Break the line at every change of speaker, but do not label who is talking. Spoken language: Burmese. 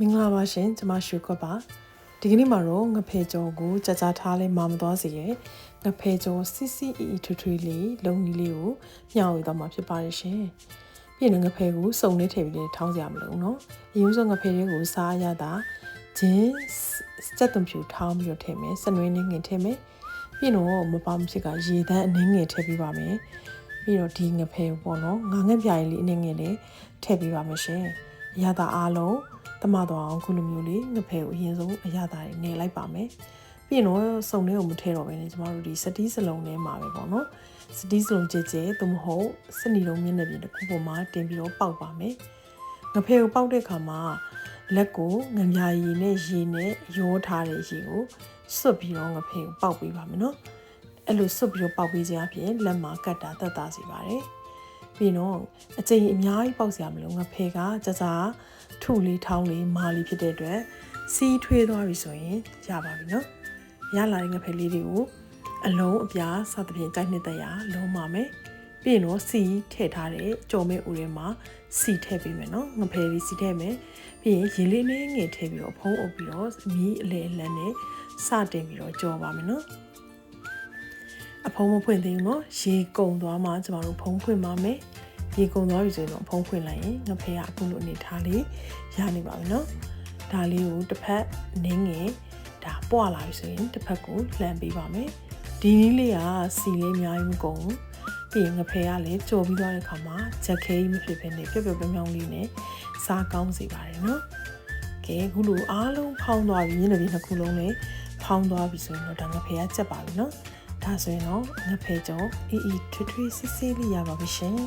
မင်္ဂလာပါရှင်ကျွန်မရွှေခွက်ပါဒီကနေ့မှာတော့ငဖဲကြော်ကိုကြာကြာထားလဲမာမသွားစေရဲ့ငဖဲကြော်စစ်စစ်အီအီထွေထွေလေးလုံကြီးလေးကိုမျှဝေသွားမှာဖြစ်ပါတယ်ရှင်ပြီးရင်ငဖဲကိုစုံလေးထည့်ပြီးထောင်းကြမလို့နော်အရင်ဆုံးငဖဲလေးကိုစားရတာဂျင်းစက်သွန်ဖြူထောင်းပြီးတော့ထည့်မယ်စနွေးနှင်းငင်ထည့်မယ်ပြီးတော့မပါမဖြစ်ကရေတန်းအနှင်းငယ်ထည့်ပေးပါမယ်ပြီးတော့ဒီငဖဲပေါ့နော်ငါငက်ပြားလေးအနှင်းငယ်လေးထည့်ပေးပါမယ်ရှင်အရသာအားလုံး တမတော့အောင်ခုလိုမျိုးလေးငဖဲကိုအရင်ဆုံးအရသာတွေနေလိုက်ပါမယ်ပြီးရင်တော့စုံလေးကိုမထည့်တော့ဘဲနဲ့ကျမတို့ဒီစတီးစလုံးထဲမှာပဲပေါ့နော်စတီးစလုံးကြဲကြဲသို့မဟုတ်စနီလုံးမျက်နှာပြင်တစ်ခုပေါ်မှာတင်ပြီးတော့ပေါက်ပါမယ်ငဖဲကိုပေါက်တဲ့အခါမှာလက်ကိုငမြာရည်နဲ့ရေနဲ့ရောထားတဲ့ရေကိုစွတ်ပြီးတော့ငဖဲကိုပေါက်ပေးပါမယ်နော်အဲ့လိုစွတ်ပြီးတော့ပေါက်ပေးခြင်းအပြင်လက်မှာကတ်တာတက်တာစီပါတယ် ပြီးတော့အကျိန်အများကြီးပေါက်စရာမလိုငဖဲကကြကြထုလေးထောင်းလေးမာလေးဖြစ်တဲ့အတွက်စီးထွေးသွားပြီဆိုရင်ရပါပြီနော်ရလာတဲ့ငဖဲလေးတွေကိုအလုံးအပြားစသဖြင့်ကြိုက်နှစ်သက်ရလုံးပါမယ်ပြီးရင်တော့စီထည့်ထားတဲ့ကြော်မဲဥထဲမှာစီထည့်ပေးမယ်နော်ငဖဲလေးစီထည့်မယ်ပြီးရင်ရေလေးလေးငယ်ထည့်ပြီးတော့ဖုံးအုပ်ပြီးတော့မီးအလေအလန်းနဲ့စတင်ပြီးတော့ကြော်ပါမယ်နော် အဖုံးမဖွင့်သေးဘူးเนาะရေကုန်သွားမှကျမတို့ဖုံးဖွင့်ပါမယ်ရေကုန်သွားပြီဆိုရင်တော့ဖုံးဖွင့်လိုက်ရင်ငဖဲကအခုလိုအနေထားလေးရနေပါပြီเนาะဒါလေးကိုတစ်ဖက်နင်းငယ်ဒါပွာလာပြီဆိုရင်တစ်ဖက်ကိုလှမ်းပေးပါမယ်ဒီနည်းလေးကစီလေးအများကြီးမကုန်ဘူးပြီးရင်ငဖဲကလည်းကြော်ပြီးသွားတဲ့ခါမှာချက်ခဲကြီးမဖြစ်ဘဲနဲ့ပျော့ပျော့ပြောင်းပြောင်းလေးနဲ့စားကောင်းစေပါတယ်เนาะကဲအခုလိုအားလုံးဖောင်းသွားပြီညနေပြီးနှစ်ခုလုံးလည်းဖောင်းသွားပြီဆိုရင်တော့ဒါငဖဲကကြက်ပါပြီเนาะ ဒါဆိုရင်တော့ငဖဲကြောအီအီထွေးထွေးစစ်စစ်လေးရပါပြီရှင်